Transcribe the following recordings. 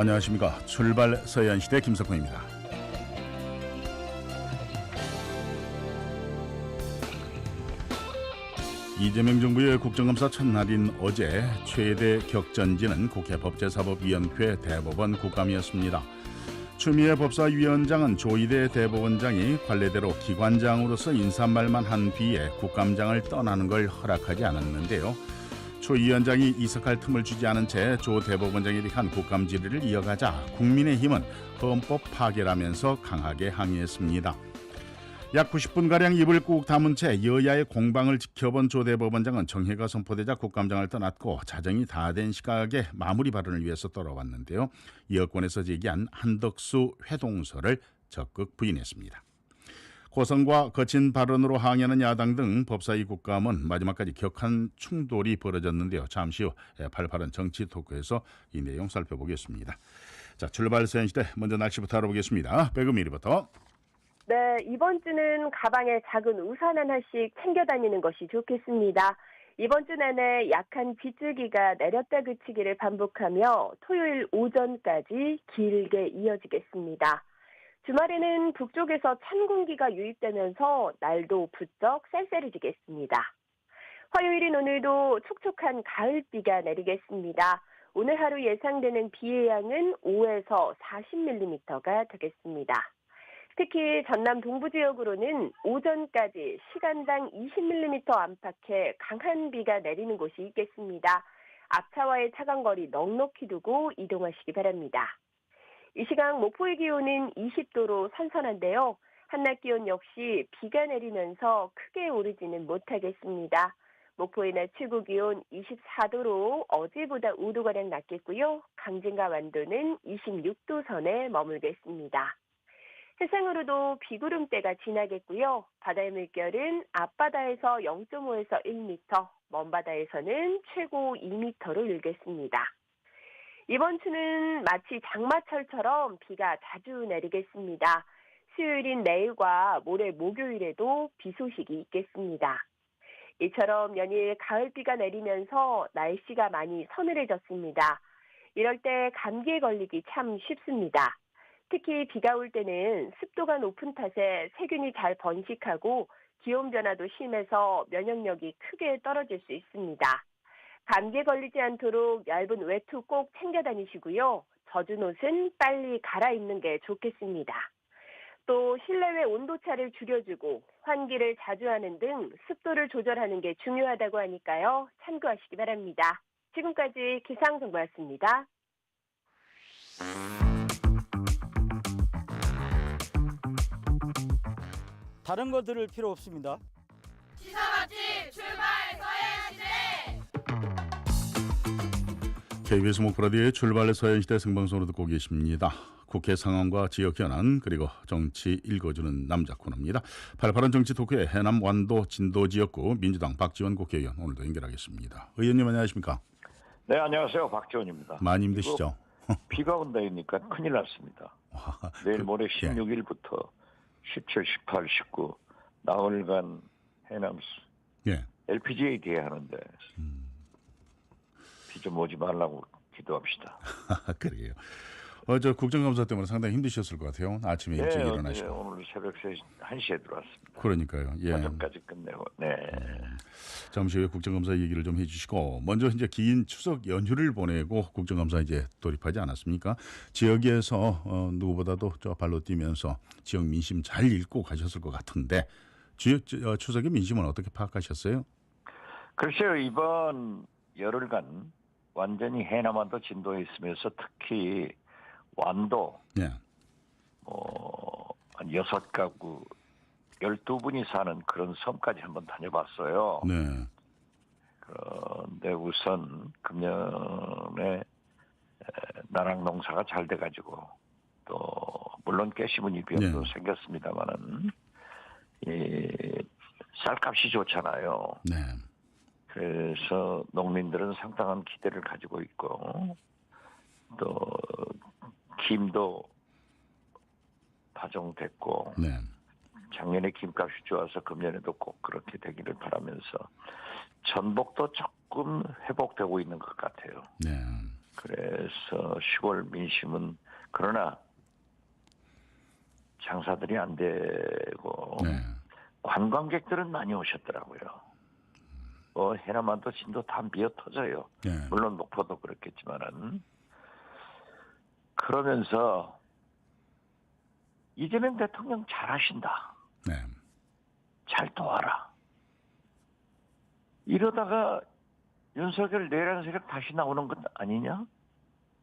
안녕하십니까. 출발 서현시대 김석호입니다. 이재명 정부의 국정감사 첫날인 어제 최대 격전지는 국회 법제사법위원회 대법원 국감이었습니다. 추미애 법사위원장은 조이대 대법원장이 관례대로 기관장으로서 인사말만 한 뒤에 국감장을 떠나는 걸 허락하지 않았는데요. 조 위원장이 이석할 틈을 주지 않은 채 조 대법원장에 대한 국감 질의를 이어가자 국민의힘은 헌법 파괴라면서 강하게 항의했습니다. 약 90분가량 입을 꾹 다문 채 여야의 공방을 지켜본 조 대법원장은 정해가 선포되자 국감장을 떠났고 자정이 다 된 시각에 마무리 발언을 위해서 돌아왔는데요. 여권에서 제기한 한덕수 회동설을 적극 부인했습니다. 고성과 거친 발언으로 항의하는 야당 등 법사위 국감은 마지막까지 격한 충돌이 벌어졌는데요. 잠시 후 88은 정치 토크에서 이 내용 살펴보겠습니다. 자, 출발 서현 시대 먼저 날씨부터 알아보겠습니다. 백음일이부터 네, 이번 주는 가방에 작은 우산 하나씩 챙겨 다니는 것이 좋겠습니다. 이번 주 내내 약한 빗줄기가 내렸다 그치기를 반복하며 토요일 오전까지 길게 이어지겠습니다. 주말에는 북쪽에서 찬 공기가 유입되면서 날도 부쩍 쌀쌀해지겠습니다. 화요일인 오늘도 촉촉한 가을비가 내리겠습니다. 오늘 하루 예상되는 비의 양은 5에서 40mm가 되겠습니다. 특히 전남 동부 지역으로는 오전까지 시간당 20mm 안팎의 강한 비가 내리는 곳이 있겠습니다. 앞차와의 차간 거리 넉넉히 두고 이동하시기 바랍니다. 이 시각 목포의 기온은 20도로 선선한데요. 한낮 기온 역시 비가 내리면서 크게 오르지는 못하겠습니다. 목포의 낮 최고 기온 24도로 어제보다 5도가량 낮겠고요. 강진과 완도는 26도 선에 머물겠습니다. 해상으로도 비구름대가 지나겠고요. 바다의 물결은 앞바다에서 0.5에서 1m, 먼바다에서는 최고 2m로 일겠습니다. 이번 주는 마치 장마철처럼 비가 자주 내리겠습니다. 수요일인 내일과 모레 목요일에도 비 소식이 있겠습니다. 이처럼 연일 가을비가 내리면서 날씨가 많이 서늘해졌습니다. 이럴 때 감기에 걸리기 참 쉽습니다. 특히 비가 올 때는 습도가 높은 탓에 세균이 잘 번식하고 기온 변화도 심해서 면역력이 크게 떨어질 수 있습니다. 감기에 걸리지 않도록 얇은 외투 꼭 챙겨 다니시고요. 젖은 옷은 빨리 갈아입는 게 좋겠습니다. 또 실내외 온도차를 줄여주고 환기를 자주 하는 등 습도를 조절하는 게 중요하다고 하니까요. 참고하시기 바랍니다. 지금까지 기상정보였습니다. 다른 거 들을 필요 없습니다. KBS 목프라디오의 출발 서현시대 생방송으로 듣고 계십니다. 국회 상황과 지역 현안 그리고 정치 읽어주는 남자 코너입니다. 88은 정치 토크의 해남 완도 진도 지역구 민주당 박지원 국회의원 오늘도 연결하겠습니다. 의원님 안녕하십니까? 네, 안녕하세요. 박지원입니다. 많이 힘드시죠? 비가 온다니까 큰일 났습니다. 내일 모레 예. 16일부터 17, 18, 19 나흘간 해남 예. LPGA 대회 하는데 비좀 오지 말라고 기도합시다. 그래요. 어저 국정감사 때문에 상당히 힘드셨을 것 같아요. 아침에 일찍 네, 일어나시고. 어제 오늘 새벽 3시, 1시에 들어왔습니다. 그러니까요. 예. 과정까지 끝내고. 네. 잠시 후에 국정감사 얘기를 좀 해주시고 먼저 이제 긴 추석 연휴를 보내고 국정감사 이제 돌입하지 않았습니까? 지역에서 어, 누구보다도 저 발로 뛰면서 지역 민심 잘 읽고 가셨을 것 같은데 지역 어, 추석의 민심은 어떻게 파악하셨어요? 글쎄요, 이번 열흘간 완전히 해남완도 진도에 있으면서 특히 완도 예, 뭐, 한 여섯 가구, 열두 분이 사는 그런 섬까지 한번 다녀봤어요. 네, 그런데 우선 금년에 에, 나랑 농사가 잘 돼가지고 또 물론 깨시무늬 비용도 네. 생겼습니다만은 이 쌀값이 좋잖아요. 네, 그래서 농민들은 상당한 기대를 가지고 있고 또 김도 파종됐고 네, 작년에 김값이 좋아서 금년에도 꼭 그렇게 되기를 바라면서 전복도 조금 회복되고 있는 것 같아요. 네. 그래서 시골 민심은 그러나 장사들이 안 되고 네. 관광객들은 많이 오셨더라고요. 뭐 해남만도 진도 다 미어 터져요. 네. 물론 목포도 그렇겠지만은 그러면서 이재명 대통령 잘하신다. 네. 잘 도와라. 이러다가 윤석열 내란 세력 다시 나오는 것 아니냐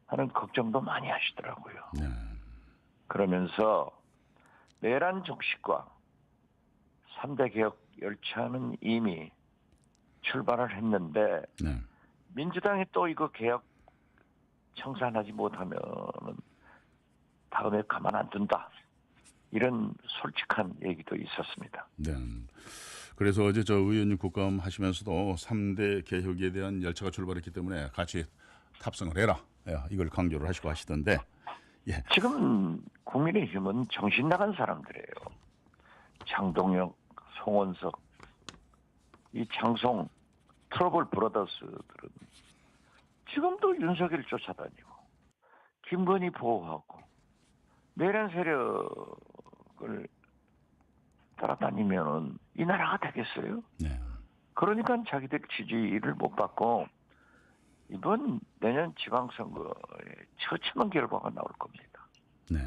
하는 걱정도 많이 하시더라고요. 네. 그러면서 내란 정식과 3대 개혁 열차는 이미 출발을 했는데 네. 민주당이 또 이거 개혁 청산하지 못하면 다음에 가만 안 둔다. 이런 솔직한 얘기도 있었습니다. 네. 그래서 어제 저 의원님 국감 하시면서도 3대 개혁에 대한 열차가 출발했기 때문에 같이 탑승을 해라. 예, 이걸 강조를 하시고 하시던데. 예. 지금 국민의힘은 정신 나간 사람들이에요. 장동혁, 송원석, 이 장송 트러블 브라더스들은 지금도 윤석열 쫓아다니고 김건희 보호하고 내란 세력을 따라다니면은 이 나라가 되겠어요? 네. 그러니까 자기들 지지를 못 받고 이번 내년 지방선거에 처참한 결과가 나올 겁니다. 네.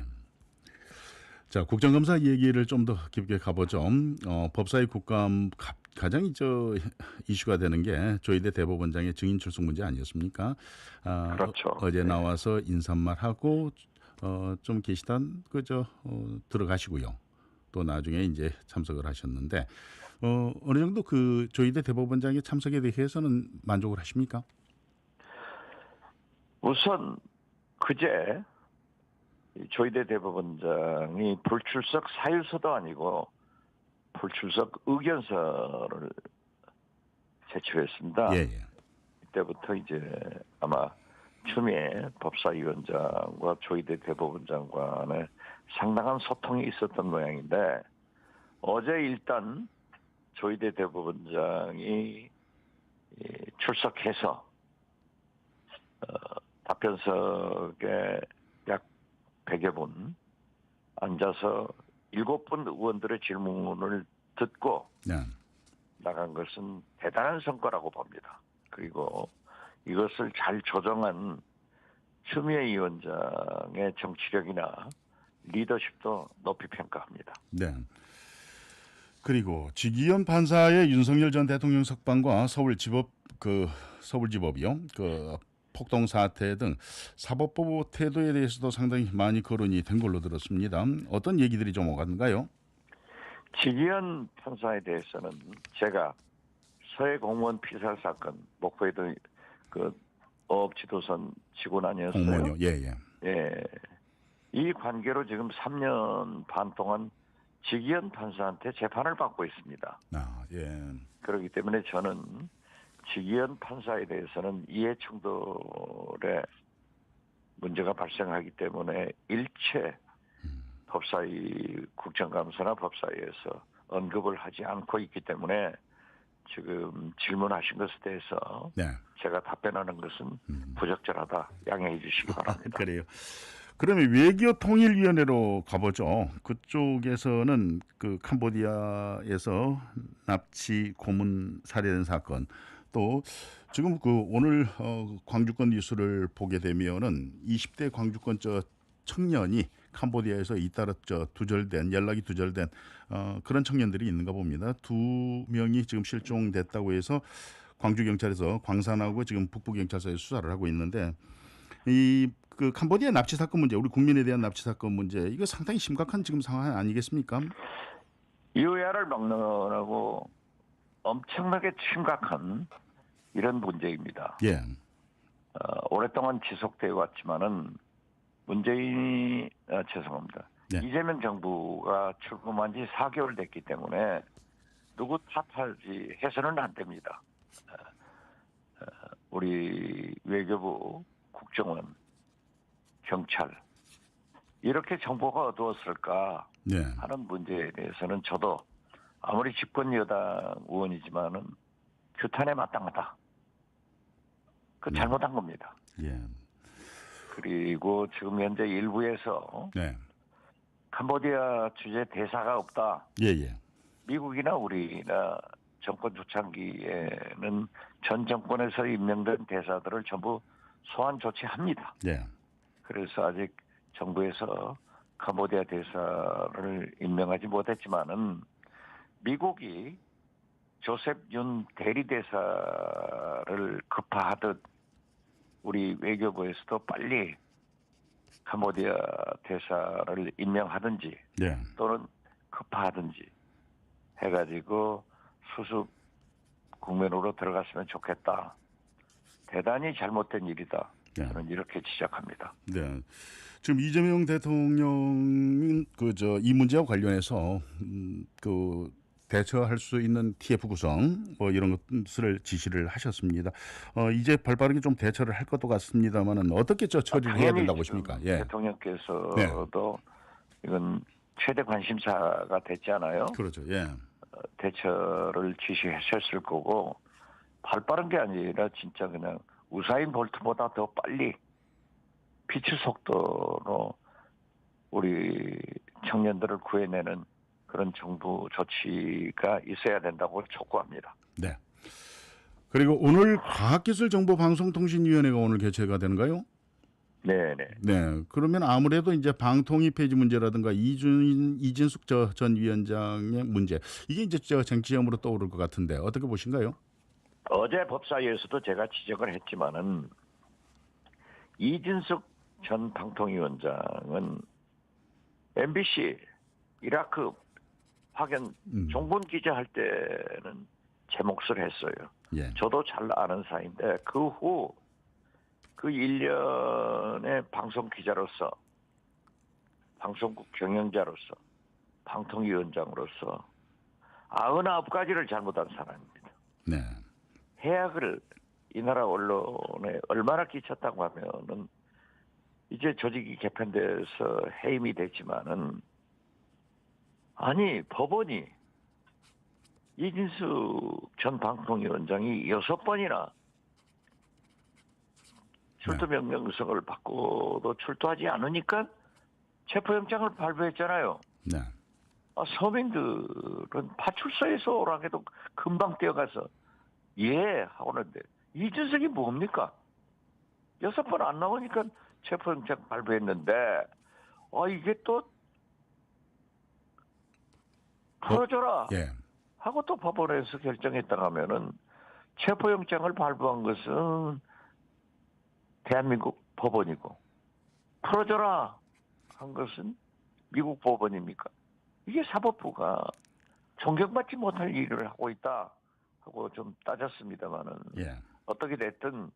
자, 국정감사 얘기를 좀 더 깊게 가보죠. 어, 법사위 국감 가, 가장 저 이슈가 되는 게 조희대 대법원장의 증인 출석 문제 아니었습니까? 아, 그렇죠. 어, 제 네. 나와서 인사말 하고 어, 좀 계시던 그저 어, 들어가시고요. 또 나중에 이제 참석을 하셨는데 어, 어느 정도 그 조희대 대법원장의 참석에 대해서는 만족을 하십니까? 우선 그제 이 조희대 대법원장이 불출석 사유서도 아니고 불출석 의견서를 제출했습니다. 예, 예. 이때부터 이제 아마 추미애 법사위원장과 조희대 대법원장 간에 상당한 소통이 있었던 모양인데 어제 일단 조희대 대법원장이 이 출석해서 어, 답변석에 약 100여 분 앉아서 일곱 분 의원들의 질문을 듣고 네. 나간 것은 대단한 성과라고 봅니다. 그리고 이것을 잘 조정한 추미애 위원장의 정치력이나 리더십도 높이 평가합니다. 네. 그리고 지기현 판사의 윤석열 전 대통령 석방과 서울지법 그 서울지법이요 그 폭동 사태 등 사법부 태도에 대해서도 상당히 많이 거론이 된 걸로 들었습니다. 어떤 얘기들이 좀 오갔는가요? 지기현 판사에 대해서는 제가 서해 공무원 피살 사건 목포에도 그 어업 지도선 직원 아니었어요. 공무원요. 예, 예. 예. 이 관계로 지금 3년 반 동안 지기현 판사한테 재판을 받고 있습니다. 아, 예. 그렇기 때문에 저는 지기현 판사에 대해서는 이해 충돌에 문제가 발생하기 때문에 일체 법사위 국정감사나 법사위에서 언급을 하지 않고 있기 때문에 지금 질문하신 것에 대해서 네. 제가 답변하는 것은 부적절하다 양해해 주시기 바랍니다. 그래요. 그러면 외교 통일위원회로 가보죠. 그쪽에서는 그 캄보디아에서 납치 고문 살해된 사건 또 지금 그 오늘 어, 광주권 뉴스를 보게 되면은 20대 광주권 저 청년이 캄보디아에서 잇따라 저 두절된 연락이 두절된 어, 그런 청년들이 있는가 봅니다. 두 명이 지금 실종됐다고 해서 광주 경찰에서 광산하고 지금 북부 경찰서에 수사를 하고 있는데 이 그 캄보디아 납치 사건 문제, 우리 국민에 대한 납치 사건 문제 이거 상당히 심각한 지금 상황 아니겠습니까? 유야를 막론하고 엄청나게 심각한 이런 문제입니다. 예, 어, 오랫동안 지속되어 왔지만은 문재인이 아, 죄송합니다. 네. 이재명 정부가 출범한 지 4개월 됐기 때문에 누구 탓하지 해서는 안 됩니다. 어, 어, 우리 외교부, 국정원, 경찰 이렇게 정보가 어두웠을까 네, 하는 문제에 대해서는 저도 아무리 집권 여당 의원이지만은 규탄에 마땅하다. 그 네. 잘못한 겁니다. 예. 그리고 지금 현재 일부에서 네. 캄보디아 주재 대사가 없다. 예, 예. 미국이나 우리나 정권 초창기에는 전 정권에서 임명된 대사들을 전부 소환 조치합니다. 네. 그래서 아직 정부에서 캄보디아 대사를 임명하지 못했지만은 미국이 조셉 윤 대리 대사를 급파하듯 우리 외교부에서도 빨리 캄보디아 대사를 임명하든지 네. 또는 급파하든지 해가지고 수습 국면으로 들어갔으면 좋겠다. 대단히 잘못된 일이다. 네. 저는 이렇게 지적합니다. 네. 지금 이재명 대통령은 그저 이 문제와 관련해서 음, 그 대처할 수 있는 TF 구성 뭐 이런 것을 지시를 하셨습니다. 어, 이제 발빠르게 좀 대처를 할 것도 같습니다만은 어떻게 저 처리를 해야 당연히 된다고 보십니까? 예. 대통령께서도 이건 최대 관심사가 됐잖아요. 그렇죠. 예. 대처를 지시하셨을 거고 발빠른 게 아니라 진짜 그냥 우사인 볼트보다 더 빨리 빛의 속도로 우리 청년들을 구해내는 그런 정부 조치가 있어야 된다고 촉구합니다. 네. 그리고 오늘 과학기술정보방송통신위원회가 오늘 개최가 되는가요? 네네. 네. 그러면 아무래도 이제 방통위 폐지 문제라든가 이준 이진숙 저전 위원장의 문제 이게 이제 저 쟁점으로 떠오를 것 같은데 어떻게 보신가요? 어제 법사위에서도 제가 지적을 했지만은 이진숙 전 방통위원장은 MBC 이라크 확연 음. 종군 기자 할 때는 제 몫을 했어요. 예. 저도 잘 아는 사이인데 그 후 그 1년의 방송 기자로서 방송국 경영자로서 방통위원장으로서 99가지를 잘못한 사람입니다. 네. 해악을 이 나라 언론에 얼마나 끼쳤다고 하면은 이제 조직이 개편돼서 해임이 됐지만은 아니 법원이 이진숙 전 방통위원장이 여섯 번이나 출두 명령서를 받고도 출두하지 않으니까 체포영장을 발부했잖아요. 네. 아, 서민들은 파출소에서 오라고 해도 금방 뛰어가서 예 하고 는데 이준석이 뭡니까? 여섯 번 안 나오니까 체포영장 발부했는데 아 이게 또 풀어줘라 예. 하고 또 법원에서 결정했다 하면은 체포영장을 발부한 것은 대한민국 법원이고 풀어줘라 한 것은 미국 법원입니까? 이게 사법부가 존경받지 못할 일을 하고 있다 하고 좀 따졌습니다만은 예. 어떻게 됐든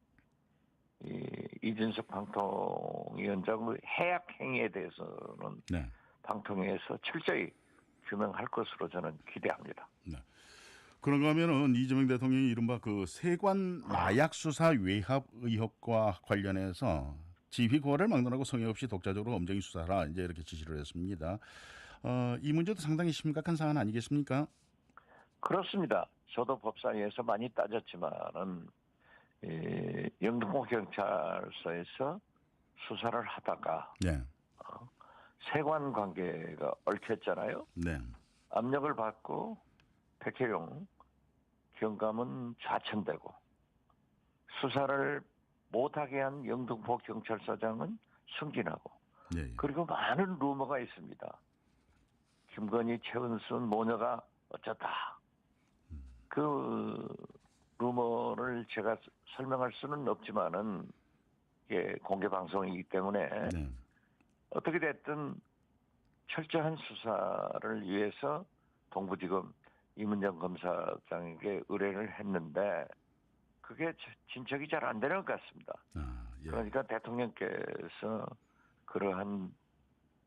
이 이준석 방통위원장의 해약 행위에 대해서는 네. 방통위에서 철저히 규명할 것으로 저는 기대합니다. 그런가 하면은 이재명 대통령이 이른바 그 세관 마약 수사 외압 의혹과 관련해서 지휘 고하를 막론하고 성의 없이 독자적으로 엄정히 수사하라 이제 이렇게 지시를 했습니다. 어, 이 문제도 상당히 심각한 사안 아니겠습니까? 그렇습니다. 저도 법사위에서 많이 따졌지만은 이 영등포 경찰서에서 수사를 하다가 네. 세관 관계가 얽혔잖아요. 네. 압력을 받고 백혜용 경감은 좌천되고 수사를 못하게 한 영등포 경찰서장은 승진하고 네. 예. 그리고 많은 루머가 있습니다. 김건희, 최은순, 모녀가 어쩌다. 그 루머를 제가 설명할 수는 없지만은 이게 공개 방송이기 때문에 네. 어떻게 됐든 철저한 수사를 위해서 동부지검 이문정 검사장에게 의뢰를 했는데 그게 진척이 잘 안 되는 것 같습니다. 아, 예. 그러니까 대통령께서 그러한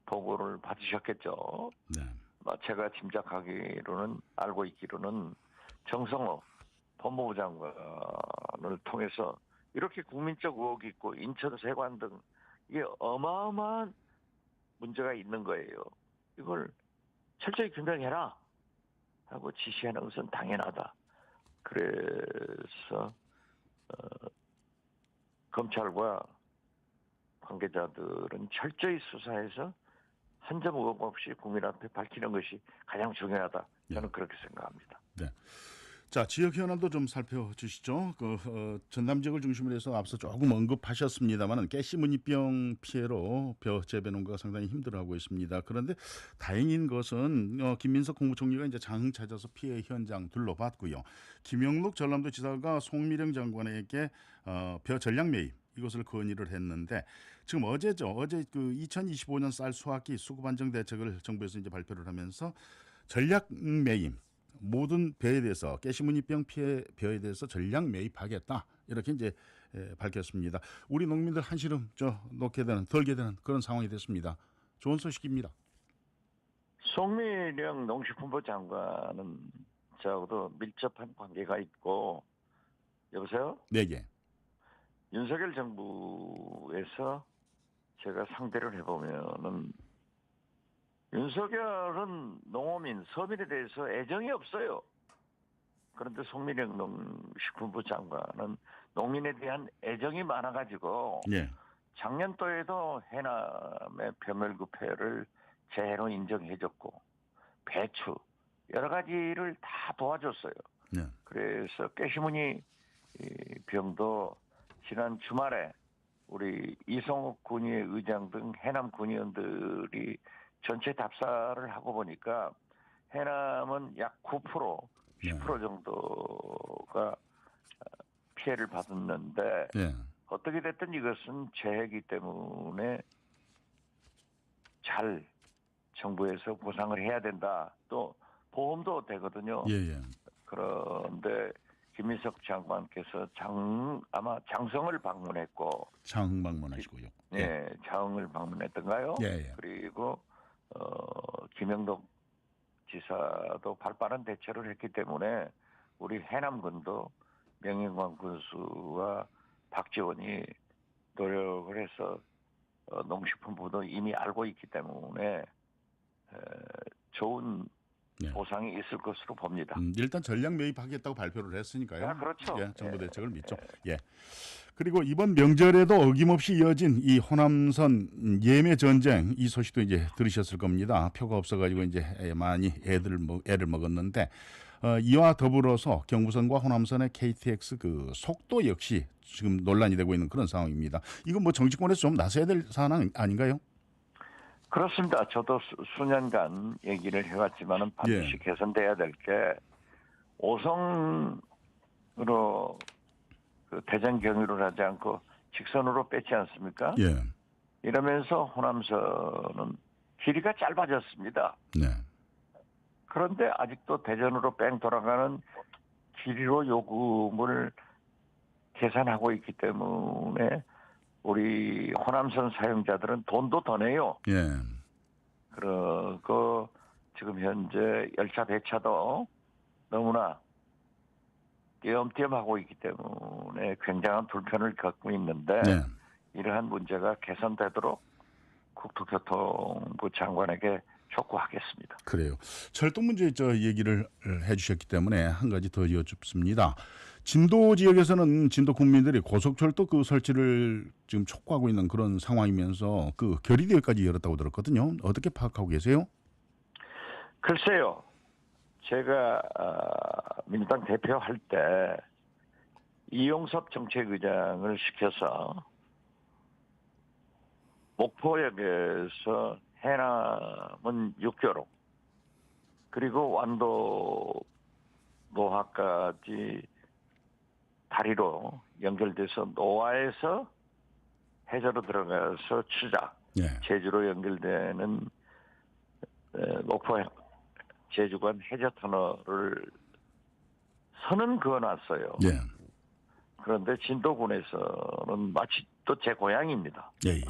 보고를 받으셨겠죠. 네. 뭐 제가 짐작하기로는 알고 있기로는 정성호 법무부 장관을 통해서 이렇게 국민적 의혹이 있고 인천 세관 등 이게 어마어마한 문제가 있는 거예요. 이걸 철저히 규명해라 하고 지시하는 것은 당연하다. 그래서 어, 검찰과 관계자들은 철저히 수사해서 한 점 의혹 없이 국민 앞에 밝히는 것이 가장 중요하다. 저는 그렇게 생각합니다. 자 지역 현안도 좀 살펴주시죠. 그 어, 전남 지역을 중심으로 해서 앞서 조금 언급하셨습니다만은 가시무늬병 피해로 벼 재배 농가가 상당히 힘들어하고 있습니다. 그런데 다행인 것은 어, 김민석 국무총리가 이제 장 찾아서 피해 현장 둘러봤고요. 김영록 전남도 지사가 송미령 장관에게 어, 벼 전량 매입 이것을 건의를 했는데 지금 어제죠. 어제 그 2025년 쌀 수확기 수급 안정 대책을 정부에서 이제 발표를 하면서 전략 매입 모든 벼에 대해서 깨시무늬병 피해 벼에 대해서 전량 매입하겠다 이렇게 이제 에, 밝혔습니다. 우리 농민들 한시름 저 놓게 되는 덜게 되는 그런 상황이 됐습니다. 좋은 소식입니다. 송미령 농식품부 장관은 저하고도 밀접한 관계가 있고 여보세요? 네 개. 윤석열 정부에서 제가 상대를 해보면은 윤석열은 농어민, 서민에 대해서 애정이 없어요. 그런데 송민영 농식품부 장관은 농민에 대한 애정이 많아가지고 예. 작년도에도 해남의 벼멸구패를 재해로 인정해줬고 배추 여러 가지를 다 도와줬어요. 네. 그래서 깨시무늬 이 병도 지난 주말에 우리 이성욱 군의회 의장 등 해남 군의원들이 전체 답사를 하고 보니까 해남은 약 9%, 10% 정도가 어, 피해를 받았는데 예. 어떻게 됐든 이것은 재해이기 때문에 잘 정부에서 보상을 해야 된다. 또 보험도 되거든요. 예. 예. 그런데 김민석 장관께서 장 아마 장성을 방문했고 장 방문하시고요. 예, 장을 방문했던가요? 예. 예. 그리고 어 김영덕 지사도 발빠른 대처를 했기 때문에 우리 해남군도 명예관 군수와 박지원이 노력을 해서 어, 농식품부도 이미 알고 있기 때문에 에, 좋은 예. 보상이 있을 것으로 봅니다. 음, 일단 전량 매입하겠다고 발표를 했으니까요. 아, 그렇죠. 예, 정부 예, 대책을 믿죠. 예. 그리고 이번 명절에도 어김없이 이어진 이 호남선 예매 전쟁 이 소식도 이제 들으셨을 겁니다. 표가 없어가지고 이제 애- 많이 애들 먹 애를 먹었는데 어, 이와 더불어서 경부선과 호남선의 KTX 그 속도 역시 지금 논란이 되고 있는 그런 상황입니다. 이건 뭐 정치권에서 좀 나서야 될 사안 아닌가요? 그렇습니다. 저도 수, 수년간 얘기를 해왔지만은 반드시 예. 개선돼야 될 게 오성으로 그 대전 경유를 하지 않고 직선으로 뺐지 않습니까? 예. 이러면서 호남선은 길이가 짧아졌습니다. 네. 그런데 아직도 대전으로 뺑 돌아가는 길이로 요금을 계산하고 있기 때문에 우리 호남선 사용자들은 돈도 더 내요. 예. 그리고 지금 현재 열차 배차도 너무나 띄 엄띄엄하고 있기 때문에 굉장한 불편을 겪고 있는데 네. 이러한 문제가 개선되도록 국토교통부 장관에게 촉구하겠습니다. 그래요. 철도 문제 저 얘기를 해주셨기 때문에 한 가지 더 여쭙습니다. 진도 지역에서는 진도 국민들이 고속철도 그 설치를 지금 촉구하고 있는 그런 상황이면서 그 결의대회까지 열었다고 들었거든요. 어떻게 파악하고 계세요? 글쎄요, 제가 아, 민주당 대표할 때 이용섭 정책의장을 시켜서 목포역에서 해남은 6교로 그리고 완도 노하까지 다리로 연결돼서 노화에서 해저로 들어가서 추자 예. 제주로 연결되는 에, 목포 제주간 해저 터널을 선은 그어놨어요. 예. 그런데 진도군에서는 마치 또 제 고향입니다. 예. 예.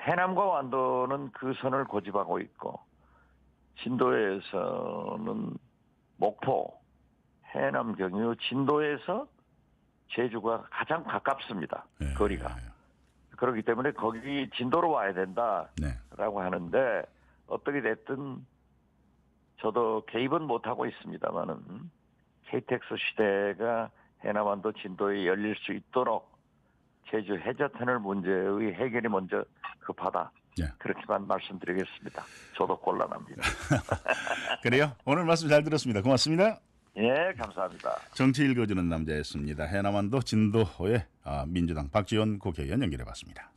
해남과 완도는 그 선을 고집하고 있고 진도에서는 목포, 해남, 경유, 진도에서 제주가 가장 가깝습니다. 예. 거리가. 그렇기 때문에 거기 진도로 와야 된다. 네. 라고 하는데 어떻게 됐든 저도 개입은 못하고 있습니다만은 KTX 시대가 해남완도 진도에 열릴 수 있도록 제주 해저터널 문제의 해결이 먼저 급하다. 예. 그렇게만 말씀드리겠습니다. 저도 곤란합니다. 그래요. 오늘 말씀 잘 들었습니다. 고맙습니다. 예, 감사합니다. 정치 읽어주는 남자였습니다. 해남완도 진도의 아, 민주당 박지원 국회의원 연결해봤습니다.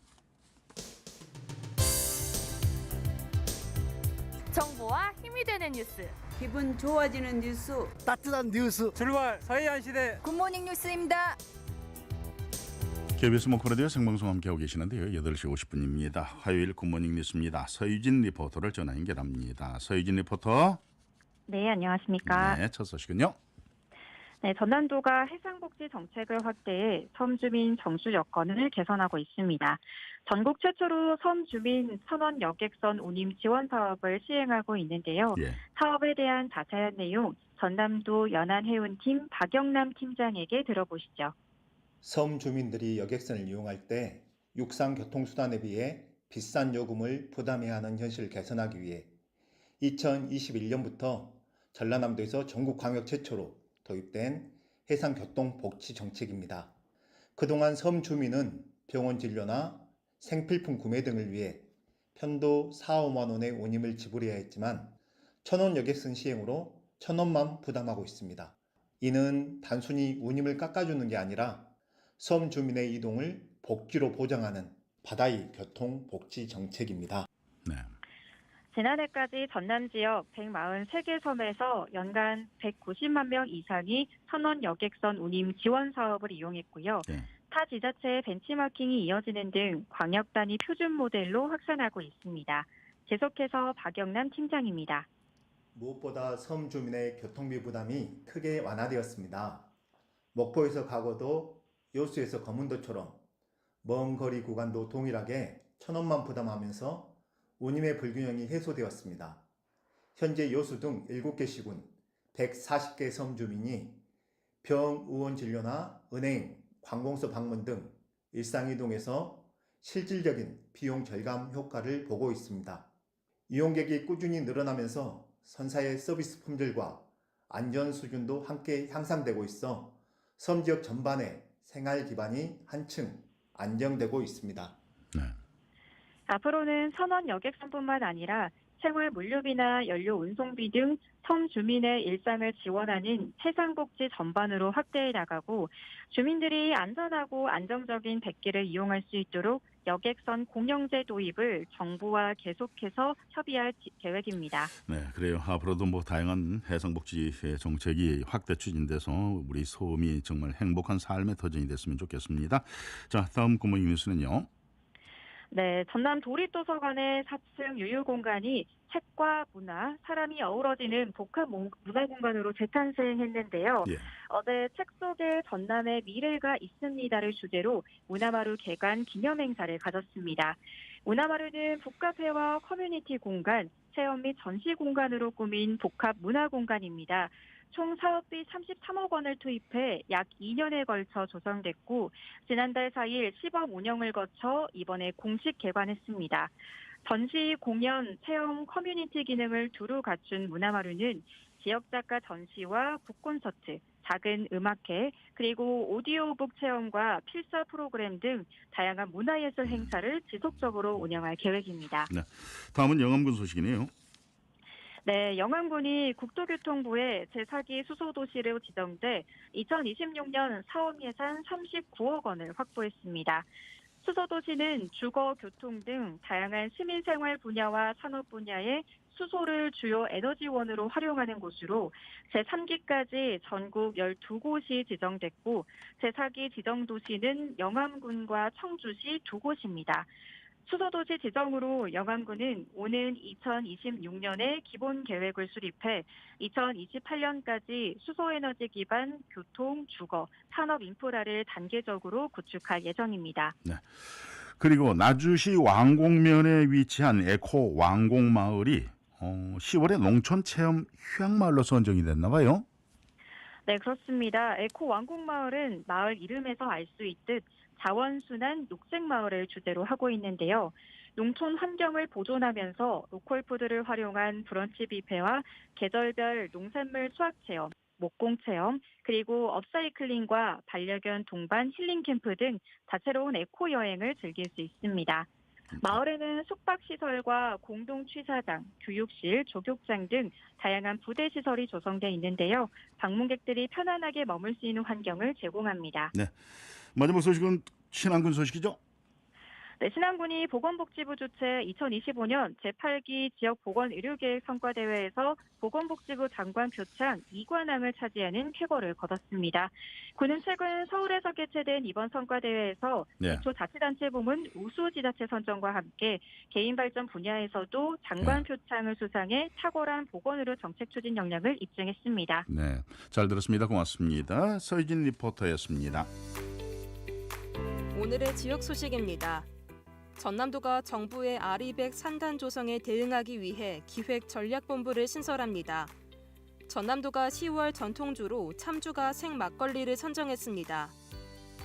정보와 힘이 되는 뉴스. 기분 좋아지는 뉴스 따뜻한 뉴스 출발 서해안 시대 굿모닝 뉴스입니다. KBS 목포라디오 생방송 함께하고 계시는데요. 8시 50분입니다. 화요일 굿모닝 뉴스입니다. 서유진 리포터를 전화 연결합니다. 서유진 리포터. 네, 안녕하십니까. 네, 첫 소식은요. 네, 전남도가 해상복지 정책을 확대해 섬주민 정수 여건을 개선하고 있습니다. 전국 최초로 섬주민 선원 여객선 운임 지원 사업을 시행하고 있는데요. 예. 사업에 대한 자세한 내용 전남도 연안해운팀 박영남 팀장에게 들어보시죠. 섬 주민들이 여객선을 이용할 때 육상 교통수단에 비해 비싼 요금을 부담해야 하는 현실을 개선하기 위해 2021년부터 전라남도에서 전국 광역 최초로 도입된 해상교통복지 정책입니다. 그동안 섬 주민은 병원 진료나 생필품 구매 등을 위해 편도 4, 5만 원의 운임을 지불해야 했지만 천원 여객선 시행으로 천 원만 부담하고 있습니다. 이는 단순히 운임을 깎아주는 게 아니라 섬 주민의 이동을 복지로 보장하는 바다의 교통 복지 정책입니다. 네. 지난해까지 전남 지역 143개 섬에서 연간 190만 명 이상이 선원 여객선 운임 지원 사업을 이용했고요. 네. 타 지자체의 벤치마킹이 이어지는 등 광역 단위 표준 모델로 확산하고 있습니다. 계속해서 박영남 팀장입니다. 무엇보다 섬 주민의 교통비 부담이 크게 완화되었습니다. 목포에서 가고도 여수에서 거문도처럼 먼 거리 구간도 동일하게 천 원만 부담하면서 운임의 불균형이 해소되었습니다. 현재 여수 등 7개 시군 140개 섬 주민이 병, 의원 진료나 은행, 관공서 방문 등 일상이동에서 실질적인 비용 절감 효과를 보고 있습니다. 이용객이 꾸준히 늘어나면서 선사의 서비스 품질과 안전 수준도 함께 향상되고 있어 섬 지역 전반의 생활 기반이 한층 안정되고 있습니다. 네. 앞으로는 선원 여객선뿐만 아니라 생활 물류비나 연료 운송비 등 섬 주민의 일상을 지원하는 해상복지 전반으로 확대해 나가고 주민들이 안전하고 안정적인 백기를 이용할 수 있도록 여객선 공영제 도입을 정부와 계속해서 협의할 지- 계획입니다. 네, 그래요. 앞으로도 뭐 다양한 해상복지 정책이 확대 추진돼서 우리 소음이 정말 행복한 삶의 터전이 됐으면 좋겠습니다. 자, 다음 굿모닝 뉴스는요. 네, 전남 도립도서관의 4층 유휴 공간이 책과 문화, 사람이 어우러지는 복합 문- 문화 공간으로 재탄생했는데요. 예. 어제 책 속에 전남의 미래가 있습니다를 주제로 문화마루 개관 기념 행사를 가졌습니다. 문화마루는 북카페와 커뮤니티 공간, 체험 및 전시 공간으로 꾸민 복합 문화 공간입니다. 총 사업비 33억 원을 투입해 약 2년에 걸쳐 조성됐고 지난달 4일 시범 운영을 거쳐 이번에 공식 개관했습니다. 전시, 공연, 체험, 커뮤니티 기능을 두루 갖춘 문화마루는 지역 작가 전시와 북콘서트, 작은 음악회, 그리고 오디오북 체험과 필사 프로그램 등 다양한 문화예술 행사를 지속적으로 운영할 계획입니다. 다음은 영암군 소식이네요. 네, 영암군이 국토교통부의 제4기 수소도시로 지정돼 2026년 사업 예산 39억 원을 확보했습니다. 수소도시는 주거, 교통 등 다양한 시민생활 분야와 산업 분야의 수소를 주요 에너지원으로 활용하는 곳으로 제3기까지 전국 12곳이 지정됐고 제4기 지정 도시는 영암군과 청주시 두 곳입니다. 수소도시 지정으로 영암군은 오는 2026년에 기본 계획을 수립해 2028년까지 수소에너지 기반 교통, 주거, 산업 인프라를 단계적으로 구축할 예정입니다. 그리고 나주시 왕곡면에 위치한 에코 왕곡마을이 어, 10월에 농촌 체험 휴양마을로 선정이 됐나 봐요. 네, 그렇습니다. 에코 왕곡마을은 마을 이름에서 알 수 있듯 자원순환 녹색마을을 주제로 하고 있는데요. 농촌 환경을 보존하면서 로컬푸드를 활용한 브런치 뷔페와 계절별 농산물 수확 체험, 목공 체험, 그리고 업사이클링과 반려견 동반 힐링 캠프 등 다채로운 에코 여행을 즐길 수 있습니다. 마을에는 숙박시설과 공동 취사장, 교육실, 조격장 등 다양한 부대 시설이 조성돼 있는데요. 방문객들이 편안하게 머물 수 있는 환경을 제공합니다. 마지막 소식은 신안군 소식이죠? 네, 신안군이 보건복지부 주최 2025년 제8기 지역 보건 의료계획 성과 대회에서 보건복지부 장관 표창 2관왕을 차지하는 쾌거를 거뒀습니다. 군은 최근 서울에서 개최된 이번 성과 대회에서 네. 기초 자치단체 부문 우수 지자체 선정과 함께 개인 발전 분야에서도 장관 표창을 수상해 탁월한 보건의료 정책 추진 역량을 입증했습니다. 네, 잘 들었습니다. 고맙습니다. 서희진 리포터였습니다. 오늘의 지역 소식입니다. 전남도가 정부의 아리백 산단 조성에 대응하기 위해 기획 전략본부를 신설합니다. 전남도가 10월 전통주로 참주가 생막걸리를 선정했습니다.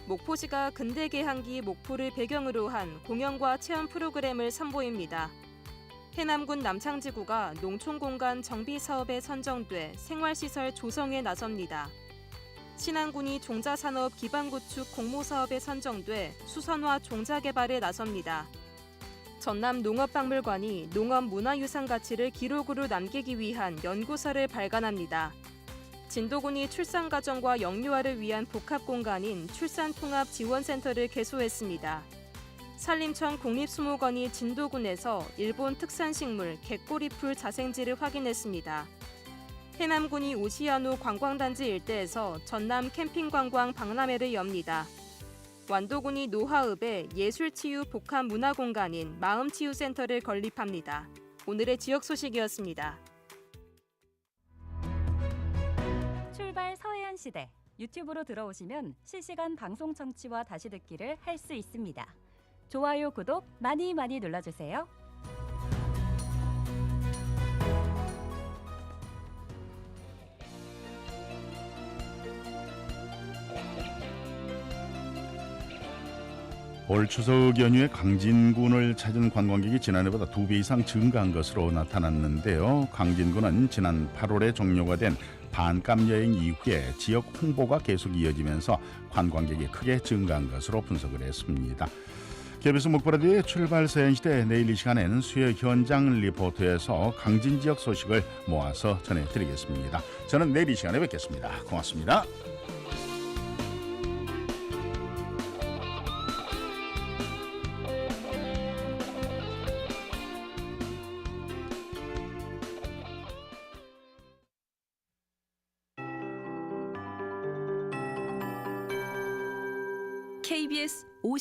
목포시가 근대 개항기 목포를 배경으로 한 공연과 체험 프로그램을 선보입니다. 해남군 남창지구가 농촌공간 정비 사업에 선정돼 생활시설 조성에 나섭니다. 신안군이 종자산업 기반 구축 공모 사업에 선정돼 수선화 종자 개발에 나섭니다. 전남 농업박물관이 농업 문화유산 가치를 기록으로 남기기 위한 연구소를 발간합니다. 진도군이 출산 가정과 영유아를 위한 복합 공간인 출산 통합 지원센터를 개소했습니다. 산림청 국립수목원이 진도군에서 일본 특산식물 갯꼬리풀 자생지를 확인했습니다. 해남군이 오시아노 관광단지 일대에서 전남 캠핑 관광 박람회를 엽니다. 완도군이 노하읍에 예술치유 복합 문화공간인 마음치유센터를 건립합니다. 오늘의 지역 소식이었습니다. 출발 서해안 시대 유튜브로 들어오시면 실시간 방송 청취와 다시 듣기를 할 수 있습니다. 좋아요, 구독 많이 많이 눌러주세요. 올 추석 연휴에 강진군을 찾은 관광객이 지난해보다 두 배 이상 증가한 것으로 나타났는데요. 강진군은 지난 8월에 종료가 된 반감 여행 이후에 지역 홍보가 계속 이어지면서 관광객이 크게 증가한 것으로 분석을 했습니다. KBS 목보라디오의 출발 서현시대 내일 이 시간에는 수요 현장 리포트에서 강진 지역 소식을 모아서 전해드리겠습니다. 저는 내일 이 시간에 뵙겠습니다. 고맙습니다.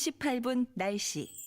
KBS 58분 날씨.